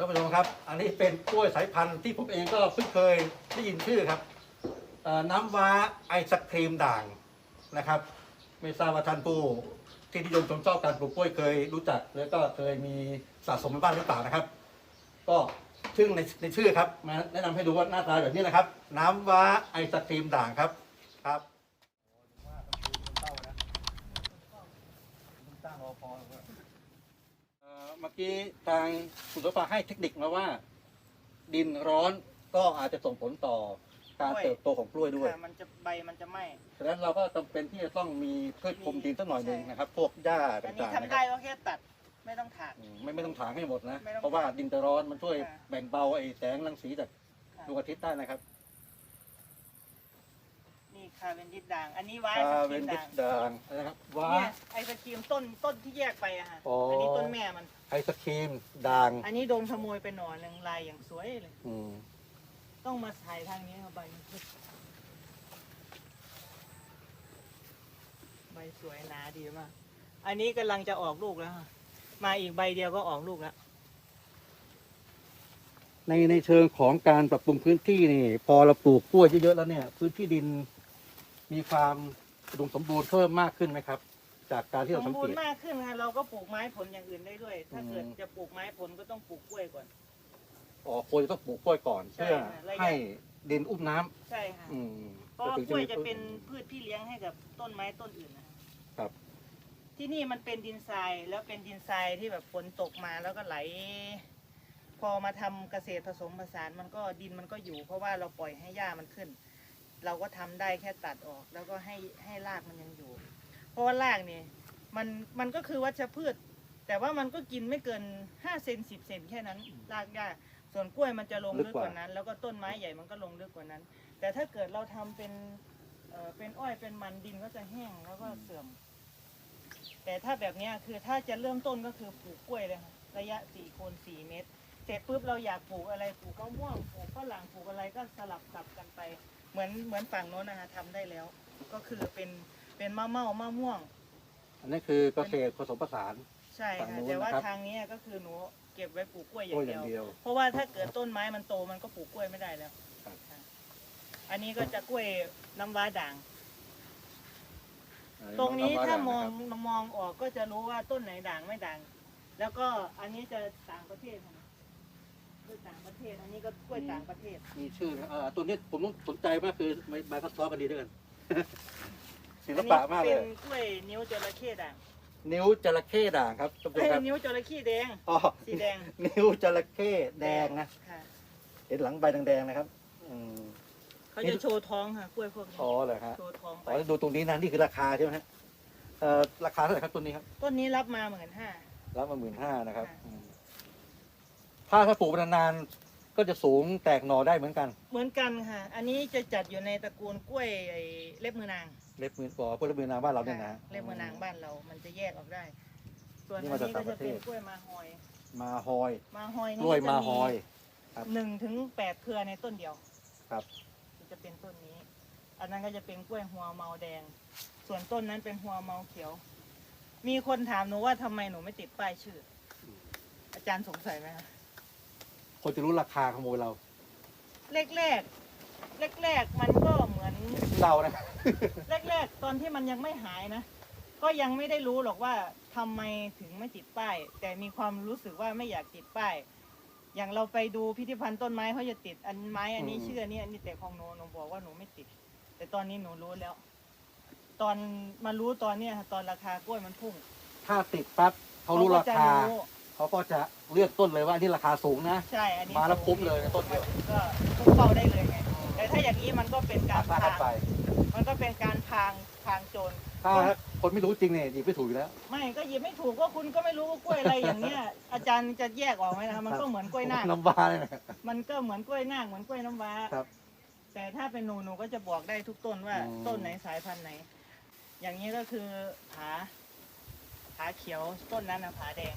ท่านผู้ชมครับ อันนี้เป็นกล้วยสายพันธุ์ที่ผมเองก็เพิ่งเคยได้ยินชื่อครับน้ำว้าไอศครีมด่างนะครับไม่ทราบว่าท่านผู้ที่นิยมชมชอบการปลูกกล้วยเคยรู้จัก แล้วก็เคยมีสะสมไว้บ้างหรือเปล่านะครับ ก็ชื่อในในชื่อครับมาแนะนำให้ดูว่าหน้าตาแบบนี้นะครับ น้ำว้าไอศครีมด่างครับครับ เอ่อเมื่อกี้ทางคุณสมภาให้เทคนิคมาว่า ดินร้อนก็อาจจะส่งผลต่อการกล้วยเติบโตของกล้วยด้วย ค่ะมันจะใบมันจะไหม้ฉะนั้นเราก็จำเป็นที่จะต้องมีพืชคลุมดินสักหน่อยหนึ่งนะครับ พวกหญ้าอันนี้ต่างทำๆนะคได้รับก็แค่ตัดไม่ต้องถาก อืมไม่ไม่ต้องถางให้หมดนะ ไม่ต้องเพราะว่าดินจะร้อนมันช่วยค่ะ แบ่งเบาไอ้แสงรังสีจากค่ะดวงอาทิตย์ได้นะครับนี่ คาเวนดิสด่าง อันนี้ไว้ไอคาศเวครีนมดิด่าสงด่างนะครับว้า เนี่ยไอศครีมต้นต้นที่แยกไปอะฮะอ๋ออั อันนี้ต้นแม่มัน ไอศครีมด่างอันนี้โดนขโมยไปหน่อหนึ่งลายอย่างสวยเลย อืมต้องมาถ่ายทางนี้ครับใบมันขึ้นใบสวยหนาดีมาก อันนี้กำลังจะออกลูกแล้วค่ะมาอีกใบเดียวก็ออกลูกแล้ว ในในเชิงของการปรับปรุงพื้นที่นี่ พอเราปลูกกล้วยเยอะๆแล้วเนี่ย พื้นที่ดิน มีความอุดมสมบูรณ์เพิ่มมากขึ้นไหมครับ จากการที่สเรามสังบูเกรต ณ์มากขึ้นค่ะเราก็ปลูกไม้ผลอย่างอื่นได้ด้วย ถ้าอืม เกิดจะปลูกไม้ผลก็ต้องปลูกกล้วยก่อน อ๋อควรจะต้องปลูกกล้วยก่อนใช่เพื่อค่ะระยะ ให้ดินอุ้มน้ำใช่ค่ะอืมเพราะว่าถึงกล้วยมีจะเป็นอืมพืชพี่เลี้ยงให้กับต้นไม้ต้นอื่นนะคะครับที่นี่มันเป็นดินทรายแล้วเป็นดินทรายที่แบบฝนตกมาแล้วก็ไหล พอมาทำเกษตรผสมผสานมันก็ดินมันก็อยู่ เพราะว่าเราปล่อยให้หญ้ามันขึ้น เราก็ทำได้แค่ตัดออก แล้วก็ให้ให้รากมันยังอยู่ เพราะว่ารากนี่มันมันก็คือวัชพืช แต่ว่ามันก็กินไม่เกินห้าเซนสิบเซนแค่นั้นรากหญ้าส่วนกล้วยมันจะลงลึกกว่านั้น แล้วก็ต้นไม้ใหญ่มันก็ลงลึกกว่านั้น แต่ถ้าเกิดเราทำเป็นเอ่อเป็นอ้อยเป็นมันดินก็จะแห้งแล้วก็เสื่อม แต่ถ้าแบบเนี้ยคือถ้าจะเริ่มต้นก็คือปลูกกล้วยเลยค่ะระยะสี่คูณสี่เมตร เสร็จปุ๊บเราอยากปลูกอะไรปลูกมะม่วงปลูกฝรั่งปลูกอะไรก็สลับสับกันไป เหมือนเหมือนฝั่งโน้นนะคะทำได้แล้ว ก็คือเป็นเป็นมะเม่ามะม่วง อันนี้คือเกษตรผสมผสาน ใช่ฝั่งค่ะ นู้นแต่ว่านะครับ ทางนี้ก็คือหนูเก็บไว้ปลูกกล้วยอกล้วยย่างอย่างเดียว เดียว เพราะว่าถ้าเกิดต้นไม้มันโตมันก็ปลูกกล้วยไม่ได้แล้วครับ ค่ะอันนี้ก็จะกล้วยน้ำว้าด่าง ตรงนี้ถ้ามองมองออกก็จะรู้ว่าต้นไหนด่างไม่ด่าง แล้วก็อันนี้จะต่างประเทศค่ะกล้ วยต่างประเทศ อันนี้ก็กล้วยต่างประเทศ มีชื่อนะเอ่อตัวนี้ผมต้องสนใจมากคือใบใบพัดซ้อกันดีด้วยกัน ศิอัลนปะนี้มากเลเป็ยนกล้วยนิ้วจระเข้ด่างนิ้วจระเข้ด่างครับท่านผู้ชเอ้มยครับนิ้วจระเข้แดง อ๋อสีแดง นิ้วจระเข้แดงนะค่ะเห็นหลังใบแดงๆนะครับอืมเขาจะโชว์ท้องค่ะกล้วยพวกนี้อ๋อเหรอฮะโชว์ท้องไป อ๋อดูตรงนี้นะนี่คือราคาใช่ไหมฮะเอ่อราคาเท่าไหร่ครับต้นนี้ครับ ต้นนี้รับมาหมื่นห้า รับมาหมื่นห้านะครับค่ะอืม ถ้าถ้าปลูกนานๆก็จะสูงแตกหน่อได้เหมือนกัน เหมือนกันค่ะ อันนี้จะจัดอยู่ในตระกูลกล้วยไอ้เล็บมือนางเล็บมือปอพวกเล็บมือนางบ้านเราเนี่ยนะค่ะเล็บมือนางบ้านเรา มันจะแยกออกได้ ส่วนนี่อันมาจากนี้ก็ต่างปจะระเทเป็ศนกล้วยมาฮอย มาฮอยมาฮอยกนี่ล้วยจะมาฮอย ครับหนึ่งถึงแปดเครือในต้นเดียวครับ จะเป็นต้นนี้ อันนั้นก็จะเป็นกล้วยหัวเมาแดง ส่วนต้นนั้นเป็นหัวเมาเขียว มีคนถามหนูว่าทำไมหนูไม่ติดป้ายชื่อ อาจารย์สงสัยไหมคะ คนจะรู้ราคาขโมยเราแรกแรกแรกแรกๆมันก็เหมือน เรานะ แรกๆ ตอนที่มันยังไม่หายนะ ก็ยังไม่ได้รู้หรอกว่าทำไมถึงไม่ติดป้าย แต่มีความรู้สึกว่าไม่อยากติดป้าย อย่างเราไปดูพิพิธภัณฑ์ต้นไม้เขาจะติดอันไม้อันนี้อืม ชื่ออันนี้อันนี้แต่ของหนูหนูบอกว่าหนูไม่ติด แต่ตอนนี้หนูรู้แล้ว ตอนมารู้ตอนเนี้ยค่ะตอนราคากล้วยมันพุ่งถ้าติดปั๊บเขารู้ราก็จะคา รู้ เขาก็จะเลือกต้นเลยว่านี่ราคาสูงนะ ใช่อันนี้มาแล้วคุ้มเลยนะต้นเดียวก็พุ่งเป้าได้เลยไงแต่ถ้าอย่างนี้มันก็เป็นการราคาพาไปงมันก็เป็นการพางพางโจร ถ้าคนไม่รู้จริงเนี่ยหยิบไม่ถูกอยู่แล้ว ไม่ก็หยิบไม่ถูกก็คุณก็ไม่รู้ว่ากล้วยอะไรอย่างเงี้ย อาจารย์จะแยกออกไหมนะครับมันก็เหมือนกล้วยนาคน้ำว้าเลยนะ มันก็เหมือนกล้วยนาคเหมือนกล้วยน้ำว้าครับแต่ถ้าเป็นหนูหนูก็จะบอกได้ทุกต้นว่า อืม ต้นไหนสายพันธุ์ไหน อย่างนี้ก็คือผาผาเขียวต้นนั้นนะผาแดง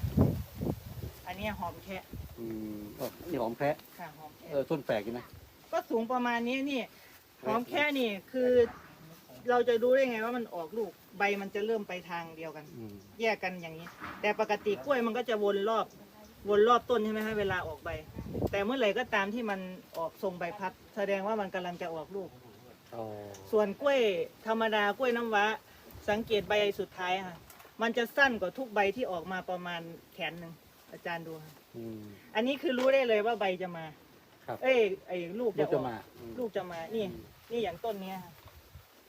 อันนี้หอมแค่อืมเออนี่หอมแคระค่ะหอมแค่เออต้นแปลกอยู่นะ ก็สูงประมาณนี้นี่หอมแค่นี่คือเราจะรู้ได้ไงว่ามันออกลูกใบมันจะเริ่มไปทางเดียวกัน อืมแยกกันอย่างนี้ แต่ปกติกล้วยมันก็จะวนรอบ วนรอบต้นใช่ไหมฮะเวลาออกใบ แต่เมื่อไหร่ก็ตามที่มันออกทรงใบพัด แสดงว่ามันกำลังจะออกลูก อ๋อส่วนกล้วยธรรมดากล้วยน้ำว้า สังเกตใบสุดท้ายค่ะ มันจะสั้นกว่าทุกใบที่ออกมาประมาณแขนหนึ่ง อาจารย์ดูค่ะอืม อันนี้คือรู้ได้เลยว่าใบจะมา ครับ เอ้ยไอ้ลูกลูจะกอจะอกมาอืมลูกจะมานี่ นี่อย่างต้นเนี้ยค่ะ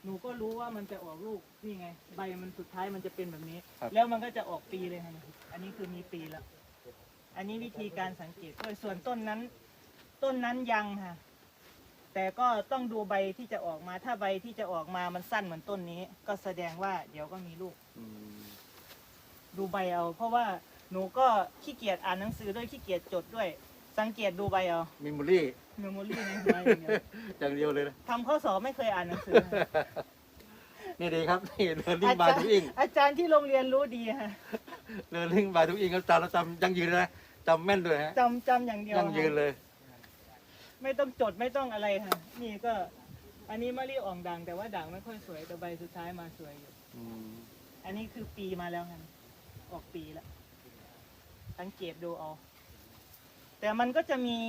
หนูก็รู้ว่ามันจะออกลูกนี่ไง ใบมันสุดท้ายมันจะเป็นแบบนี้ ครับ แล้วมันก็จะออกปีเลยค่ะอันนี้คือมีปีแล้ว อันนี้วิธีการสังเกตด้วยส่วนต้นนั้น ต้นนั้นยังค่ะ แต่ก็ต้องดูใบที่จะออกมา ถ้าใบที่จะออกมามันสั้นเหมือนต้นนี้ ก็แสดงว่าเดี๋ยวก็มีลูก อืม ดูใบเอา เพราะว่า หนูก็ขี้เกียจอ่านหนังสือด้วยขี้เกียจจดด้วย สังเกตดูใบเอามิมโมรี่ เมมโมรี่ในหัวอย่างเดียวอย่างเดียวเลยนะ ทำข้อสอบไม่เคยอ่านหนังสือ นี่ดีครับ นี่ learning อา by จารย์ doing อาจารย์ที่โรงเรียนรู้ดีค่ะ learning by doing ครับจำเราจำยังยืนเลยนะจำแม่นด้วยฮะจำจำอย่างเดียวยังยืนค่ะเลย ไม่ต้องจดไม่ต้องอะไรค่ะ นี่ก็ อันนี้มะลิอ่องดังแต่ว่าด่างไม่ค่อยสวยแต่ใบสุดท้ายมาสวยอยู่ อืมอันนี้คือปีมาแล้วค่ะออกปีแล้ว สังเกตดูเอา แต่มันก็จะมี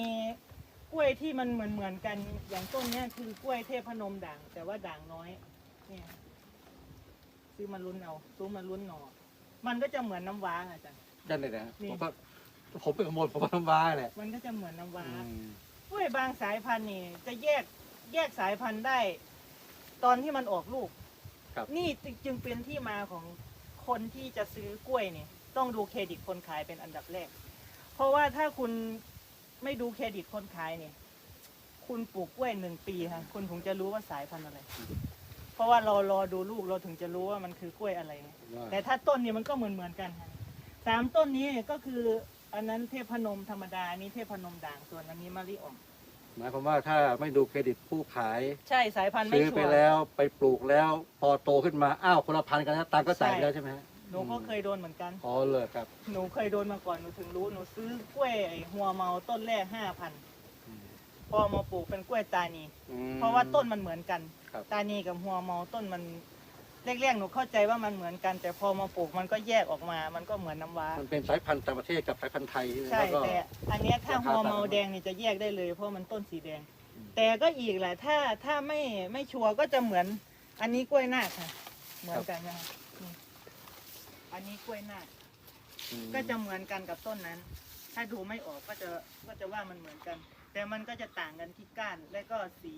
กล้วยที่มันเหมือนเหมือนๆกัน อย่างต้นเนี้ยคือกล้วยเทพนมด่าง แต่ว่าด่างน้อย เนี่ย ซื้อมาลุ้นเอาซื้อมาลุ้นหนอมันก็จะเหมือนน้ำว้าค่ะอาจารย์ นั่นเลยนะฮะนี่ ผมก็ผมเป็นขโมยผมก็ทำว้าแหละมันก็จะเหมือนน้ำว้า อืมกล้วยบางสายพันธุ์นี่จะแยกแยกสายพันธุ์ได้ ตอนที่มันออกลูก ครับ นี่จึงเป็นที่มาของคนที่จะซื้อกล้วยนี่ ต้องดูเครดิตคนขายเป็นอันดับแรก เพราะว่าถ้าคุณไม่ดูเครดิตคนขายเนี่ย คุณปลูกกล้วยหนึ่งปีค่ะคุณถึงจะรู้ว่าสายพันธุ์อะไร เพราะว่าเรารอดูลูกเราถึงจะรู้ว่ามันคือกล้วยอะไรว่าแต่ถ้าต้นนี้มันก็เหมือนเหมือนๆกันค่ะสามต้นนี้ก็คืออันนั้นเทพนมธรรมดาอันนี้เทพนมด่างส่วนอันนี้มะลิอ่องหมายความว่าถ้าไม่ดูเครดิตผู้ขายใช่สายพันธุ์ไม่ซื้อชัไปวร์ แล้วไปปลูกแล้วพอโตขึ้นมา อ้าวคนละพันกันแล้วตังค์ก็จ่ายไปแล้วใช่ไหมฮะห นูก็เคยโดนเหมือนกัน อ๋อเลยครับ หนูเคยโดนมาก่อนหนูถึงรู้หนูซื้อกล้วยไอ้หัวเมาต้นแรกห้าพันอืมพอมาปลูกเป็นกล้วยตานีอืมเพราะว่าต้นมันเหมือนกัน ครับ ตานีกับหัวเมาต้นมันแรกๆหนูเข้าใจว่ามันเหมือนกัน แต่พอมาปลูกมันก็แยกออกมา มันก็เหมือนน้ำว้า มันเป็นสายพันธุ์ต่างประเทศกับสายพันธุ์ไทยใช่แล้วก็ แต่อันเนี้ยถ้าราคาหัวเมาต่างกันแดงนี่จะแยกได้เลยเพราะมันต้นสีแดง อืมแต่ก็อีกแหละถ้าถ้าไม่ไม่ชัวร์ก็จะเหมือน อันนี้กล้วยนาคค่ะ เหมือนกันนะคะนี่ อันนี้กล้วยนาคอืมก็จะเหมือนกันกับต้นนั้น ถ้าดูไม่ออกก็จะก็จะว่ามันเหมือนกัน แต่มันก็จะต่างกันที่ก้านและก็สี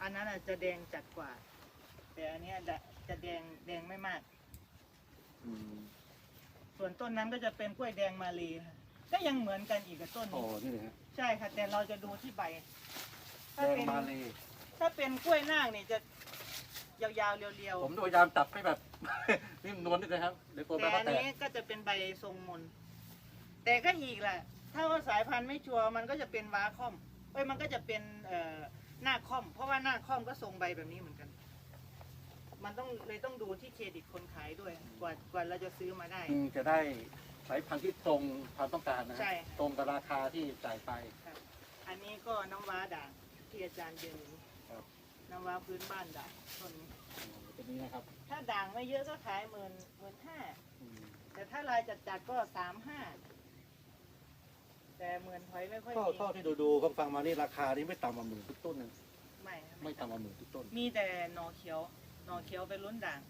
อันนั้นอาจจะแดงจัดกว่า แต่อันเนี้ยจะจะแดงแดงไม่มาก อืมส่วนต้นนั้นก็จะเป็นกล้วยแดงมาเลยค่ะก็ยังเหมือนกันอีกกับต้นอ๋อนี้นี่เลยฮะใช่ค่ะ แต่เราจะดูที่ใบถ้าแดงเป็นมาเลยถ้าเป็นกล้วยนางเนี่ยจะ ยาวๆเรียวผมพยายามจับให้แบบ นิ่มนวลนิดนะครับเดี๋ยวกลัวๆไปแต่ก็อันแตกนี้ก็จะเป็นใบทรงมน แต่ก็อีกแหละ ถ้าว่าสายพันธุ์ไม่ชัวร์มันก็จะเป็นว้าค่อมเอ้ยมันก็จะเป็นเอ่อหน้าค่อม เพราะว่าหน้าค่อมก็ทรงใบแบบนี้เหมือนกัน มันต้องเลยต้องดูที่เครดิตคนขายด้วย กว่ากว่าเราจะซื้อมาได้ อืมจะได้สายพันธุ์ที่ตรงความต้องการนะฮะใช่ตรงกับราคาที่จ่ายไปครับอันนี้ก็น้ำว้าด่างที่อาจารย์เดินอยู่ครับ น้ำว้าพื้นบ้านด่างต้นนี้ตัวนี้นะครับถ้าด่างไม่เยอะก็ขายหมื่นหมื่นห้าอืมแต่ถ้าลายจัดๆก็สามห้าแต่หมื่นถอยไม่ค่อยก็มีเท่าที่ดูดูๆฟังๆมานี่ราคานี้ไม่ต่ำกว่าหมื่นทุกต้นนะไม่ครับไม่ต่ำกว่าหมื่นทุกต้นมีแต่หน่อเขียวหน่อเขียวเป็นลุ้นด่าง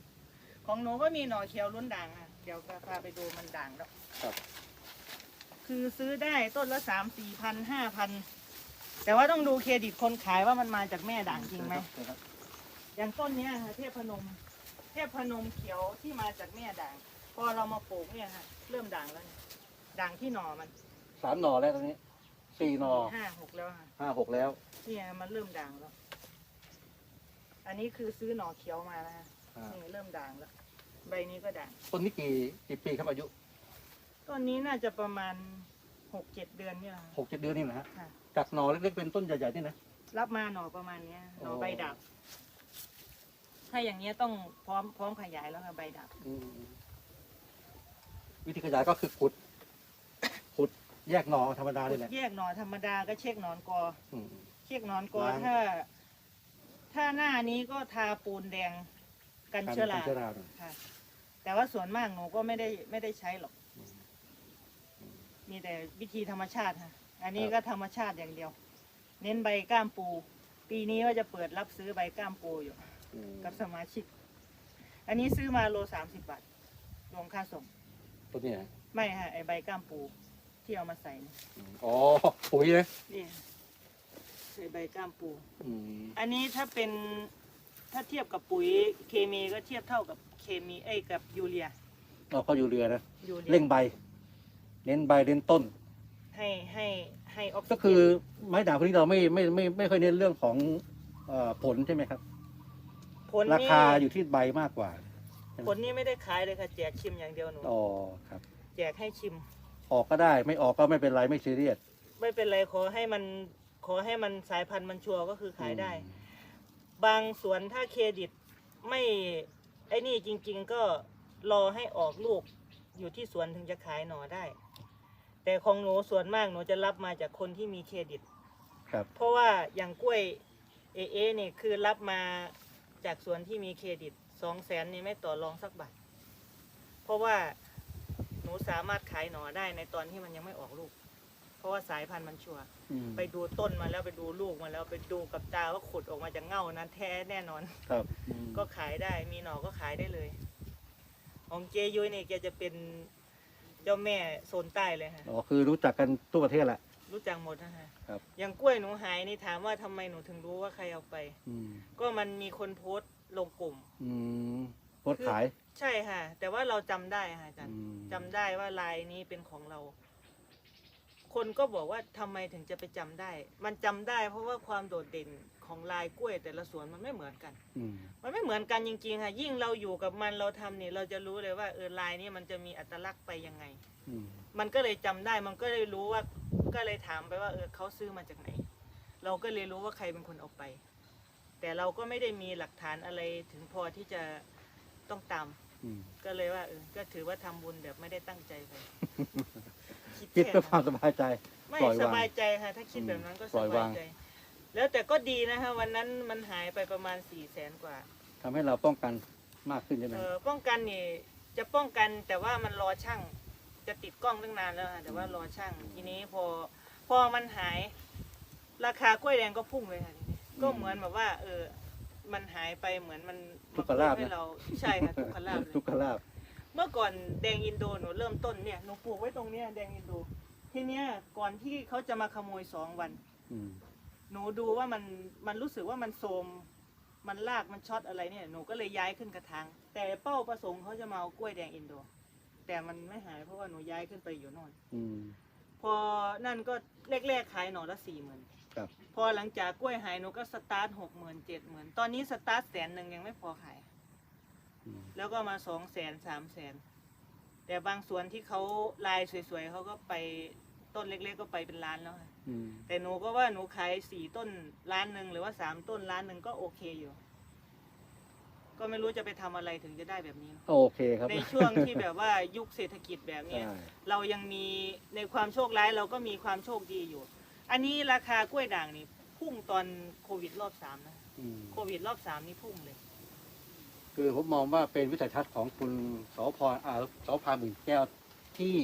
ของหนูก็มีหน่อเขียวลุ้นด่างค่ะเดี๋ยวจะพาไปดูมันด่างแล้ว ครับ คือซื้อได้ต้นละสามสี่พันห้าพัน แต่ว่าต้องดูเครดิตคนขายว่ามันมาจากแม่ด่างจริงไหมนะครับอย่างต้นเนี้ยค่ะเทพพนม เทพพนมเขียวที่มาจากแม่ด่าง พอเรามาปลูกเนี่ยค่ะเริ่มด่างแล้วเนี่ยด่างที่หน่อมันสามหน่อแล้วตอนนี้สี่หน่อห้าหกแล้วค่ะห้าหกแล้วเนี่ยมันเริ่มด่างแล้ว อันนี้คือซื้อหน่อเขียวมาแล้วฮะอ่านี่เริ่มด่างแล้ว ใบนี้ก็ด่างต้นนี้กี่กี่ปีครับอายุต้นนี้น่าจะประมาณหกเจ็ดเดือนเนี่ยค่ะหกเจ็ดเดือนนี่นะฮะค่ะ จากหน่อเล็กๆเป็นต้นใหญ่ๆนี่นะ รับมาหน่อประมาณเนี้ยหน่อโอ้ใบดับ ถ้าอย่างเงี้ยต้องพร้อมพร้อมขยายแล้วค่ะใบดับ อืมวิธีขยายก็คือขุด ขุดแยกหน่อธรรมดาเลยแหละแยกหน่อธรรมดาก็เช็คหนอนกอ อืม เช็คหนอนกอล้าง ถ้า ถ้าหน้านี้ก็ทาปูนแดงกันเชื้อรากันเชื้อราหน่อย ค่ะแต่ว่าส่วนมากหนูก็ไม่ได้ไม่ได้ใช้หรอกมีแต่วิธีธรรมชาติค่ะ อันนี้ครับก็ธรรมชาติอย่างเดียว เน้นใบก้ามปู ปีนี้ว่าจะเปิดรับซื้อใบก้ามปูอยู่ อืมกับสมาชิก อันนี้ซื้อมาโลสามสิบบาทรวมค่าส่ง ตัวเนี้ยไม่ฮะไอใบก้ามปูที่เอามาใส่นี่อ๋อปุ๋ยเลยนี่ไอใบก้ามปู อืมอันนี้ถ้าเป็นถ้าเทียบกับปุ๋ยเคมีก็เทียบเท่ากับเคมีเอ้ยกับยูเรียเราก็อยู่เรือนะยูเรียเร่งใบ เน้นใบเน้นต้น ให้ให้ให้ออกซิเจนก็คือไม้ด่างพวกนี้เราไม่ไม่ไม่ไม่ค่อยเน้นเรื่องของเอ่อผลใช่ไหมครับ ผลรานี่คาอยู่ที่ใบมากกว่าผลนี่ไม่ได้ขายเลยค่ะแจกชิมอย่างเดียวหนูอ๋อครับ แจกให้ชิม ออกก็ได้ไม่ออกก็ไม่เป็นไรไม่ซีเรียสไม่เป็นไรขอให้มันขอให้มันสายพันธุ์มันชัวร์ก็คือขายได้อืมบางสวนถ้าเครดิตไม่ไอ้นี่จริง ๆ ก็รอให้ออกลูกอยู่ที่สวนถึงจะขายหน่อได้ แต่ของหนูส่วนมากหนูจะรับมาจากคนที่มีเครดิต ครับ เพราะว่าอย่างกล้วยเอเอเนี่ยคือรับมาจากสวนที่มีเครดิตสองแสนนี่ไม่ต่อรองสักบาทเพราะว่าหนูสามารถขายหน่อได้ในตอนที่มันยังไม่ออกลูก เพราะว่าสายพันธุ์มันชัวร์อืมไปดูต้นมาแล้วไปดูลูกมาแล้วไปดูกับตาว่าขุดออกมาจากเง่านั้นแท้แน่นอน ครับอืมก็ขายได้มีหน่อก็ขายได้เลย ของเจยุ้ยเนี่ยแกจะเป็นเจ้าแม่โซนใต้เลยฮะอ๋อคือรู้จักกันทั่วประเทศแหละ รู้จักหมดนะฮะครับ อย่างกล้วยหนูหายนี่ถามว่าทำไมหนูถึงรู้ว่าใครเอาไป อืมก็มันมีคนโพสต์ลงกลุ่ม อืมโพสต์ขายใช่ค่ะ แต่ว่าเราจำได้ค่ะอาจารย์อืมจำได้ว่าลายนี้เป็นของเรา คนก็บอกว่าทำไมถึงจะไปจำได้ มันจำได้ เพราะว่าความโดดเด่น ของลายกล้วย แต่ละสวนมันไม่เหมือนกัน อืม มันไม่เหมือนกันจริงๆค่ะยิ่งเราอยู่กับมันเราทำเนี่ยเราจะรู้เลยว่าเออลายนี้มันจะมีอัตลักษณ์ไปยังไง อืม มันก็เลยจำได้มันก็เลยรู้ว่าก็เลยถามไปว่าเออเขาซื้อมาจากไหน เราก็เลยรู้ว่าใครเป็นคนเอาไป แต่เราก็ไม่ได้มีหลักฐานอะไรถึงพอที่จะต้องตาม อืมก็เลยว่าเออก็ถือว่าทำบุญแบบไม่ได้ตั้งใจไปคิดแค่เพื่อความนั้นสบายใจ ไม่ปล่อยวางสบายใจค่ะ ถ้าคิดแบบนั้นก็ปสล่อยวาบางยใจ แล้วแต่ก็ดีนะคะวันนั้นมันหายไปประมาณสี่แสนกว่าทำให้เราป้องกันมากขึ้นใช่ไหมเออป้องกันนี่จะป้องกันแต่ว่ามันรอช่างจะติดกล้องตั้งนานแล้วค่ะแต่ว่ารอช่างทีนี้พอพอมันหาย ราคากล้วยแดงก็พุ่งเลยค่ะทีนี้ก็เหมือนแบบว่า เออ มันหายไปเหมือนมันทุกขลาบให้นะเราใช่ค่ะทุกขลาบเลย ทุกขลาบเมื่อก่อนแดงอินโดหนูเริ่มต้นเนี่ยหนูปลูกไว้ตรงเนี้ยแดงอินโด ทีเนี้ยก่อนที่เขาจะมาขโมยสองวัน อืม หนูดูว่ามันมันรู้สึกว่ามันโทรมมันลากมันช็อตอะไรเนี่ยหนูก็เลยย้ายขึ้นกระถางแต่เป้าประสงค์เขาจะมาเอากล้วยแดงอินโด แต่มันไม่หายเพราะว่าหนูย้ายขึ้นไปอยู่โน่นอืม พอนั่นก็แรกๆขายหน่อละสี่หมื่นครับ พอหลังจากกล้วยหายหนูก็สตาร์ทหกหมื่นเจ็ดหมื่นตอนนี้สตาร์ทแสนหนึ่งยังไม่พอขาย อืมแล้วก็มาสองแสนสามแสนแต่บางส่วนที่เขาลายสวยๆเขาก็ไป ต้นเล็กๆก็ไปเป็นล้านแล้วค่ะอืมแต่หนูก็ว่าหนูขายสี่ต้นล้านหนึ่งหรือว่าสามต้นล้านหนึ่งก็โอเคอยู่ ก็ไม่รู้จะไปทำอะไรถึงจะได้แบบนี้โอเคครับในช่วงที่แบบว่ายุคเศรษฐกิจแบบเนี้ย ใช่เรายังมีในความโชคร้ายเราก็มีความโชคดีอยู่ อันนี้ราคากล้วยด่างนี่พุ่งตอนโควิดรอบสามนะ อืมโควิดรอบสามนี่พุ่งเลย คือผมมองว่าเป็นวิสัยทัศน์ของคุณสพรอ่าสพาหมื่นแก้วที่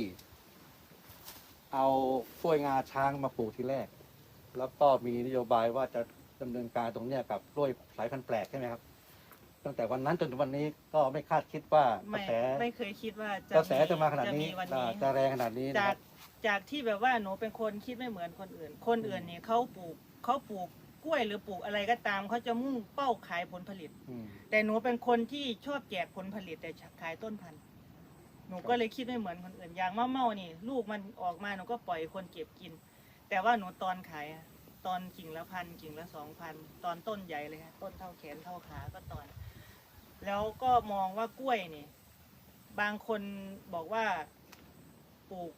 เอากล้วยงาช้างมาปลูกทีแรก แล้วก็มีนโยบายว่าจะดำเนินการตรงเนี้ยกับกล้วยสายพันธุ์แปลกใช่ไหมครับ ตั้งแต่วันนั้นจนถึงวันนี้ก็ไม่คาดคิดว่ากระไม่แสไม่เคยคิดว่าจะกระแสจะมาขนาดนี้จะวันอ่านี้ จะแรงขนาดนี้นะจาคกรับจากที่แบบว่าหนูเป็นคนคิดไม่เหมือนคนอื่น คนอื่นเนี่ยเขาปลูกเขาปลูกกล้วยหรือปลูกอะไรก็ตามเขาจะมุ่งเป้าขายผลผลิต อืมแต่หนูเป็นคนที่ชอบแจกผลผลิตแต่ขายต้นพันธุ์ หนูก็เลยคิดไม่เหมือนคนอื่นอย่างมะเม่านี่ ลูกมันออกมาหนูก็ปล่อยคนเก็บกิน แต่ว่าหนูตอนขายอะตอนกิ่งละพันกิ่งละสองพันตอนต้นใหญ่เลยค่ะต้นเท่าแขนเท่าขาก็ตอน แล้วก็มองว่ากล้วยนี่ บางคนบอกว่าปลูก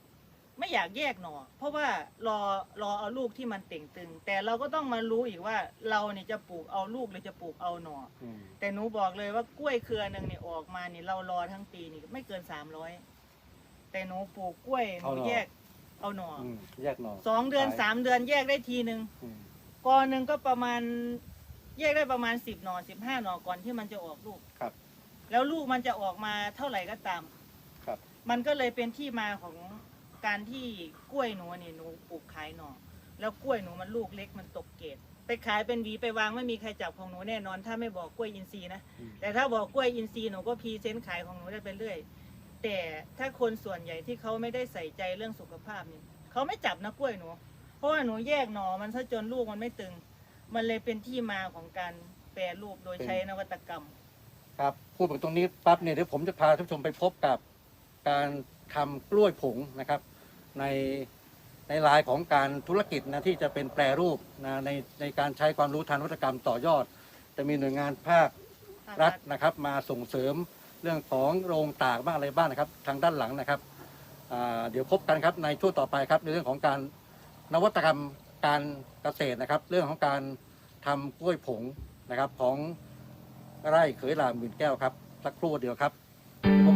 ไม่อยากแยกหน่อ เพราะว่ารอรอเอาลูกที่มันเต่งตึง แต่เราก็ต้องมารู้อีกว่าเราเนี่ยจะปลูกเอาลูกหรือจะปลูกเอาหน่อ อืมแต่หนูบอกเลยว่ากล้วยเครือหนึ่งเนี่ยออกมานี่เรารอทั้งปีนี่ไม่เกินสามร้อยแต่หนูปลูกกล้วยหนูแยกเอาหน่อออืมแยกหน่อสองเดือนขายสามเดือนแยกได้ทีหนึ่งอืมกอหนึ่งก็ประมาณ แยกได้ประมาณสิบหน่อสิบห้าหน่อก่อนที่มันจะออกลูก ครับ แล้วลูกมันจะออกมาเท่าไหร่ก็ตาม ครับ มันก็เลยเป็นที่มาของ การที่กล้วยหนูเนี่ยหนูปลูกขายหน่อแล้วกล้วยหนูมันลูกเล็กมันตกเกรดไปขายเป็นหวีไปวางไม่มีใครจับของหนูแน่นอน ถ้าไม่บอกกล้วยอินทรีย์นะอืมแต่ถ้าบอกกล้วยอินทรีย์หนูก็พรีเซนต์ขายของหนูได้ไปเรื่อยแต่ถ้าคนส่วนใหญ่ที่เขาไม่ได้ใส่ใจเรื่องสุขภาพนี่เขาไม่จับนะกล้วยหนู เพราะว่าหนูแยกหน่อมันซะจนลูกมันไม่ตึง มันเลยเป็นที่มาของการแปรรูปโดยใช้นวัตกรรม ครับพูดถึงตรงนี้ปั๊บเนี่ยเดี๋ยวผมจะพาท่านผู้ชมไปพบกับการทำกล้วยผงนะครับ ในในรายของการธุรกิจนะที่จะเป็นแปรรูปนะในในการใช้ความรู้ทางนวัตกรรมต่อยอด จะมีหน่วยงานภาครัฐนะครับ มาส่งเสริมเรื่องของโรงตากบ้างอะไรบ้างนะครับ ทางด้านหลังนะครับอ่าเดี๋ยวพบกันครับในช่วงต่อไปครับในเรื่องของการนวัตกรรมการเกษตรนะครับ เรื่องของการทำกล้วยผงนะครับของไร่เขยลามหมื่นแก้วครับสักครู่เดียวครับพบ